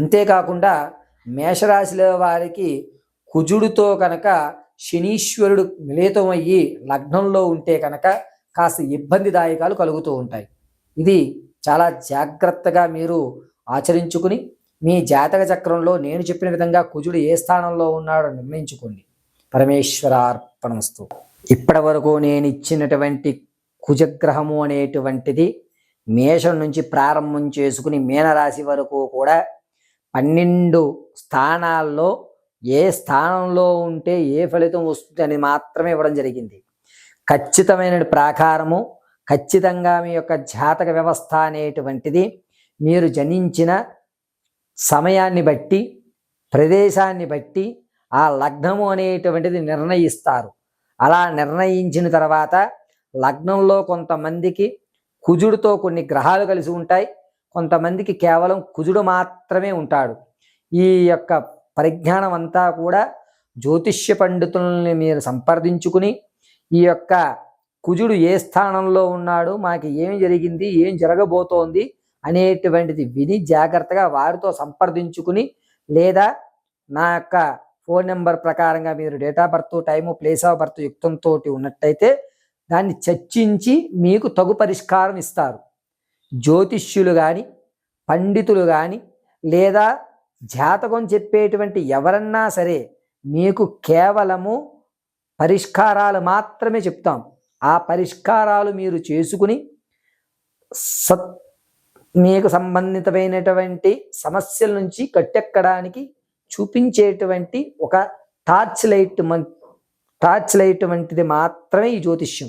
అంతేకాకుండా మేషరాశిలో వారికి కుజుడితో కనుక శనీశ్వరుడు మిళితమయ్యి లగ్నంలో ఉంటే కనుక కాస్త ఇబ్బందిదాయకాలు కలుగుతూ ఉంటాయి. ఇది చాలా జాగ్రత్తగా మీరు ఆచరించుకుని మీ జాతక చక్రంలో నేను చెప్పిన విధంగా కుజుడు ఏ స్థానంలో ఉన్నాడో నిర్ణయించుకోండి. పరమేశ్వరార్పణమస్తు. ఇప్పటి వరకు నేను ఇచ్చినటువంటి కుజగ్రహము అనేటువంటిది మేషం నుంచి ప్రారంభం చేసుకుని మీనరాశి వరకు కూడా పన్నెండు స్థానాల్లో ఏ స్థానంలో ఉంటే ఏ ఫలితం వస్తుంది అని మాత్రమే ఇవ్వడం జరిగింది. ఖచ్చితమైన ప్రాకారము ఖచ్చితంగా మీ యొక్క జాతక వ్యవస్థ అనేటువంటిది మీరు జనించిన సమయాన్ని బట్టి ప్రదేశాన్ని బట్టి ఆ లగ్నము అనేటువంటిది నిర్ణయిస్తారు. అలా నిర్ణయించిన తర్వాత లగ్నంలో కొంతమందికి కుజుడితో కొన్ని గ్రహాలు కలిసి ఉంటాయి. కొంతమందికి కేవలం కుజుడు మాత్రమే ఉంటాడు. ఈ యొక్క పరిజ్ఞానం అంతా కూడా జ్యోతిష్య పండితుల్ని మీరు సంప్రదించుకుని ఈ యొక్క కుజుడు ఏ స్థానంలో ఉన్నాడు మాకు ఏం జరిగింది ఏం జరగబోతోంది అనేటువంటిది విని జాగ్రత్తగా వారితో సంప్రదించుకుని లేదా నా యొక్క ఫోన్ నెంబర్ ప్రకారంగా మీరు date of birth time place of birth యుక్తంతో ఉన్నట్టయితే దాన్ని చర్చించి మీకు తగు పరిష్కారం ఇస్తారు. జ్యోతిష్యులు కానీ పండితులు కానీ లేదా జాతకం చెప్పేటువంటి ఎవరన్నా సరే మీకు కేవలము పరిష్కారాలు మాత్రమే చెప్తాం. ఆ పరిష్కారాలు మీరు చేసుకుని సత్ మీకు సంబంధితమైనటువంటి సమస్యల నుంచి కట్టెక్కడానికి చూపించేటువంటి ఒక టార్చ్ లైట్ మన్ టార్చ్ లైట్ వంటిది మాత్రమే ఈ జ్యోతిష్యం.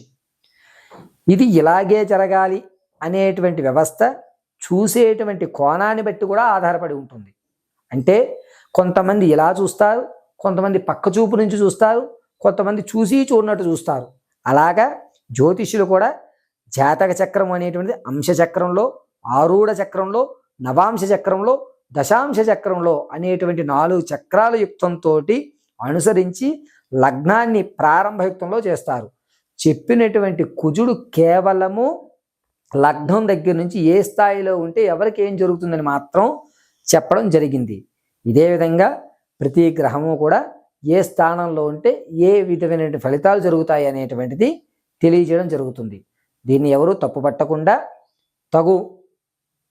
ఇది ఇలాగే జరగాలి. అనేటువంటి వ్యవస్థ చూసేటువంటి కోణాన్ని బట్టి కూడా ఆధారపడి ఉంటుంది. అంటే కొంతమంది ఇలా చూస్తారు కొంతమంది పక్క చూపు నుంచి చూస్తారు కొంతమంది చూసి చూడనట్టు చూస్తారు. అలాగా జ్యోతిష్యులు కూడా జాతక చక్రం అనేటువంటిది అంశ చక్రంలో ఆరూఢ చక్రంలో నవాంశ చక్రంలో దశాంశ చక్రంలో అనేటువంటి నాలుగు చక్రాల యుక్తంతో అనుసరించి లగ్నాన్ని ప్రారంభయుక్తంలో చేస్తారు. చెప్పినటువంటి కుజుడు కేవలము లగ్నం దగ్గర నుంచి ఏ స్థాయిలో ఉంటే ఎవరికి ఏం జరుగుతుందని మాత్రం చెప్పడం జరిగింది. ఇదే విధంగా ప్రతి గ్రహము కూడా ఏ స్థానంలో ఉంటే ఏ విధమైన ఫలితాలు జరుగుతాయి అనేటువంటిది తెలియజేయడం జరుగుతుంది. దీన్ని ఎవరు తప్పుపట్టకుండా తగు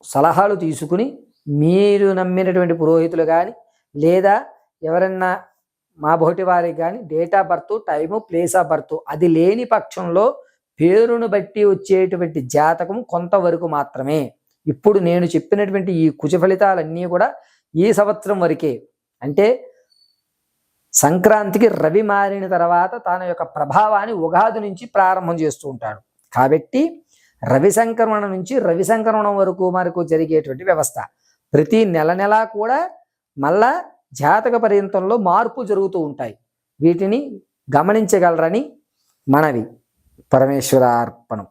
సలహాలు తీసుకుని మీరు నమ్మినటువంటి పురోహితులు కానీ లేదా ఎవరన్నా మా బోటి వారికి కానీ date of birth time place of birth అది లేని పక్షంలో పేరును బట్టి వచ్చేటువంటి జాతకం కొంతవరకు మాత్రమే. ఇప్పుడు నేను చెప్పినటువంటి ఈ కుజ ఫలితాలన్నీ కూడా ఈ సంవత్సరం వరకే. అంటే సంక్రాంతికి రవి మారిన తర్వాత తన యొక్క ప్రభావాన్ని ఉగాది నుంచి ప్రారంభం చేస్తూ ఉంటాడు. కాబట్టి రవి సంక్రమణ నుంచి రవి సంక్రమణం వరకు మనకు జరిగేటువంటి వ్యవస్థ. ప్రతి నెల నెల కూడా మళ్ళా జాతక పర్యంతంలో మార్పు జరుగుతూ ఉంటాయి. వీటిని గమనించగలరని మనవి. పరమేశ్వర అర్పణం.